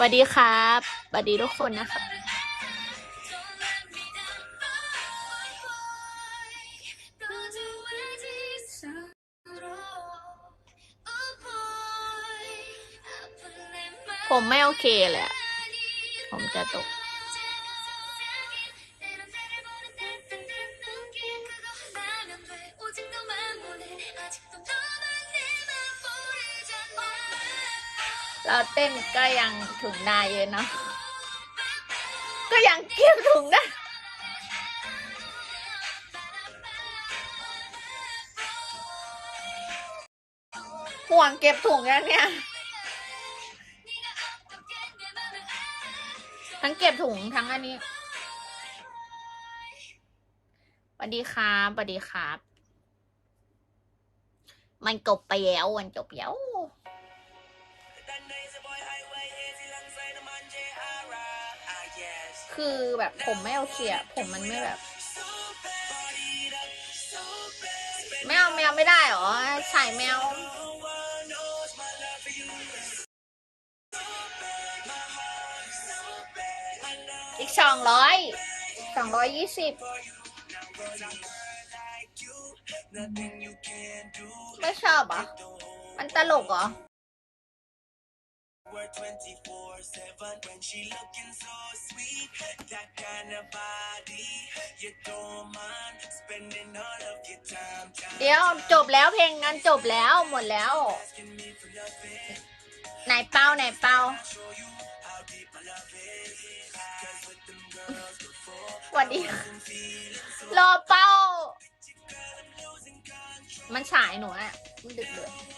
สวัสดีครับสวัสดีทุกคนนะครับผมไม่โอเคเลยผมจะตก เราเต้นก็ยังถุงได้เยอะเนาะก็ยังเก็บถุงได้ห่วงเก็บถุงยังเนี่ยทั้งเก็บถุงทั้งอันนี้สวัสดีครับสวัสดีครับ มันจบไปแล้วมันจบแล้ว คือแบบผมไม่โอเคอะผมมันไม่แบบไม่เอาแมวไม่ได้เหรอใส่แมว อีกสองร้อยสองร้อยยี่สิบไม่ชอบเหรอะ มันตลกเหรอ Work 24-7 when she looking so sweet That kind of body You don't mind spending all of your time เดี๋ยวจบแล้วเพลงนั้นจบแล้วหมดแล้ว Asking me for loving ไหนเป้าไหนเป้า Show you how deep my love is Cause with them girls before สวัสดี I'm feeling so รอเป้า Girl, I'm losing control มันฉายหนูอะมันดึกเลยไม่ใช่เป้าน้องเป้า I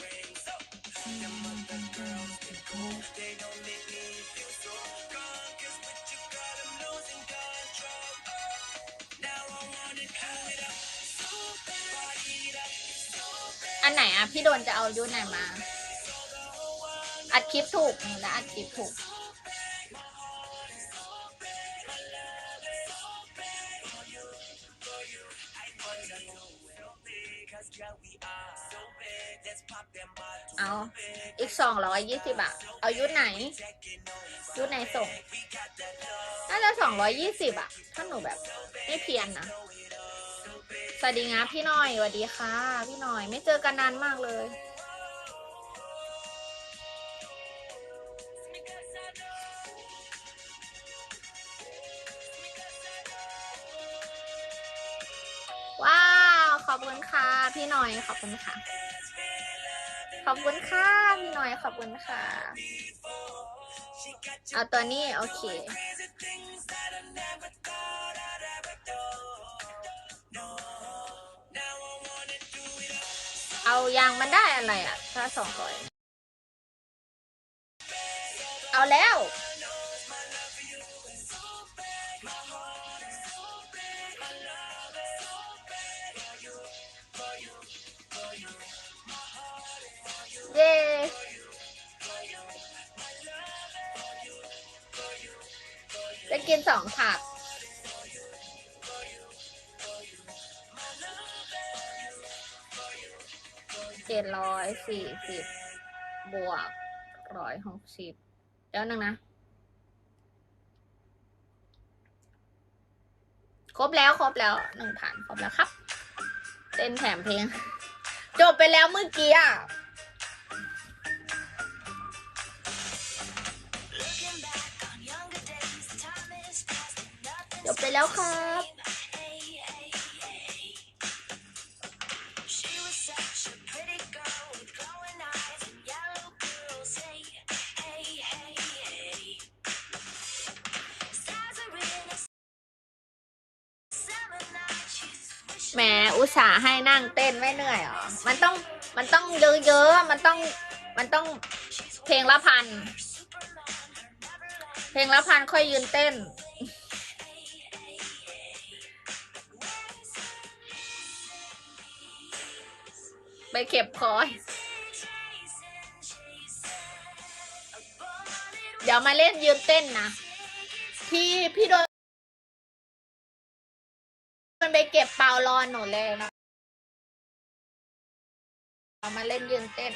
bring So, them other girls can go They don't make me feel so gone Cause with you girl I'm losing control Now I wanna do it up So body it up So อันไหนอะพี่โดนจะเอายุไหนมา อัดคลิปถูกนะอัดคลิปถูก เอาอีกสองร้อยยี่สิบอะเอายุไหน ยุไหนส่งน่าจะสองร้อยยี่สิบอะถ้าหนูแบบไม่เพี้ยนนะสวัสดีงาพี่หน่อยสวัสดีค่ะ พี่หน่อยไม่เจอกันนานมากเลย ว้าว ขอบคุณค่ะ พี่หน่อยขอบคุณค่ะ อบคุณค่ะพี่หน่อยขอบคุณค่ะ เอาตัวนี้ โอเค เอายางมันได้อะไรอะถ้าสองร้อยเอาแล้ว จะกินสองถาดเจ็ดร้อยสี่สิบบวกร้อยหกสิบเดี๋ยวนึงนะ ครบแล้วครบแล้วหนึ่งพันครบแล้วครับ เต้นแถมเพลง จบไปแล้วเมื่อกี้อะ ไปแล้วครับ She was such a pretty girl with glowing eyes and yellow curls. Hey, hey, hey, hey. Stars are in a summer night. She's wishing แหมอุตส่าห์ให้นั่งเต้นไม่เหนื่อยเหรอ มันต้องมันต้องเยอะๆ มันต้องมันต้องเพลงละพัน super เพลงละพันค่อยยืนเต้น ไปเก็บคอย เดี๋ยวมาเล่นยืนเต้นนะ พี่พี่โดนมันไปเก็บเปล่ารอนหนูเลยนะเอามาเล่นยืนเต้น